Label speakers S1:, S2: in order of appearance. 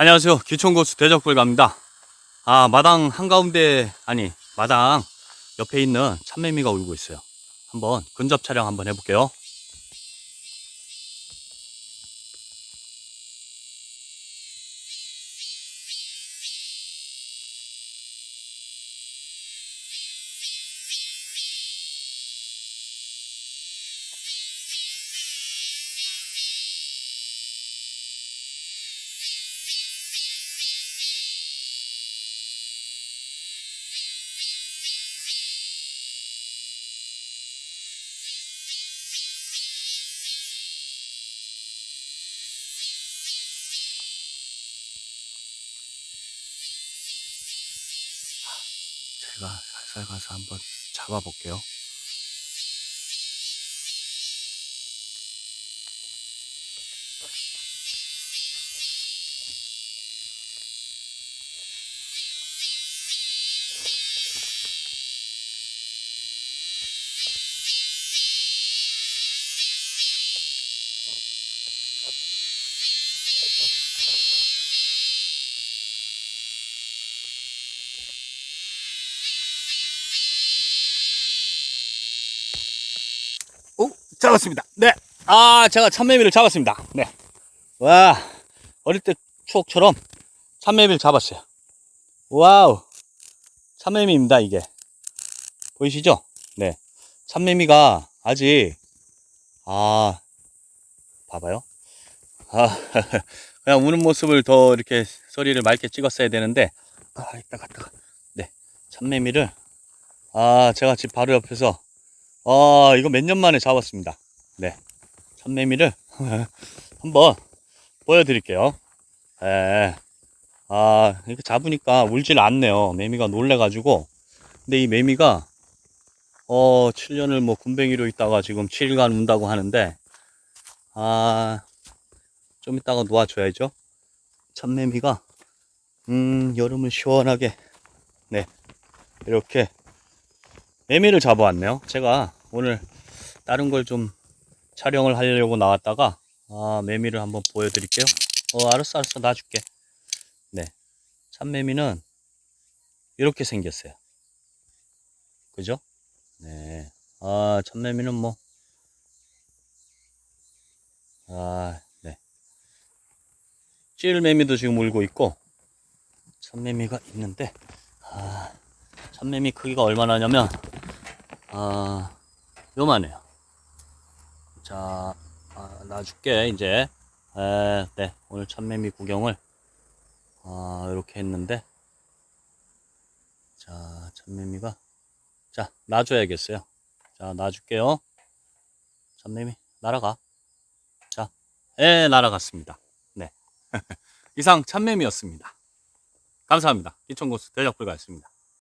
S1: 안녕하세요. 기촌고수 대적불갑니다. 아, 마당 한가운데, 아니, 마당 옆에 있는 참매미가 울고 있어요. 한번 근접 촬영 한번 해볼게요. 제가 살살 가서 한번 잡아볼게요. 잡았습니다. 네. 아, 제가 참매미를 잡았습니다. 네. 와, 어릴 때 추억처럼 참매미를 잡았어요. 와우. 참매미입니다, 이게. 보이시죠? 네. 참매미가 아직, 아, 봐봐요. 아, 그냥 우는 모습을 더 이렇게 소리를 맑게 찍었어야 되는데, 아, 이따 갔다가. 네. 참매미를, 아, 제가 집 바로 옆에서 아, 이거 몇 년 만에 잡았습니다. 네. 참매미를 한번 보여드릴게요. 에, 아, 이렇게 잡으니까 울질 않네요. 매미가 놀래가지고. 근데 이 매미가, 어, 7년을 뭐 군뱅이로 있다가 지금 7일간 운다고 하는데, 아, 좀 이따가 놓아줘야죠. 참매미가, 음, 여름을 시원하게, 네. 이렇게 매미를 잡아왔네요. 제가 오늘 다른 걸좀 촬영을 하려고 나왔다가 아, 매미를 한번 보여드릴게요. 어, 알았어, 알았어, 놔줄게. 네, 참매미는 이렇게 생겼어요. 그죠? 네, 아, 참매미는 뭐, 아, 네. 찔매미도 지금 울고 있고 참매미가 있는데, 아, 참매미 크기가 얼마나냐면 아, 요만해요. 자, 아, 놔줄게, 이제. 에, 네, 오늘 참매미 구경을, 아, 이렇게 했는데, 자, 참매미가, 자, 놔줘야겠어요. 자, 놔줄게요. 참매미, 날아가. 자, 에, 날아갔습니다. 네. 이상 참매미였습니다. 감사합니다. 기천고수 대작불가였습니다.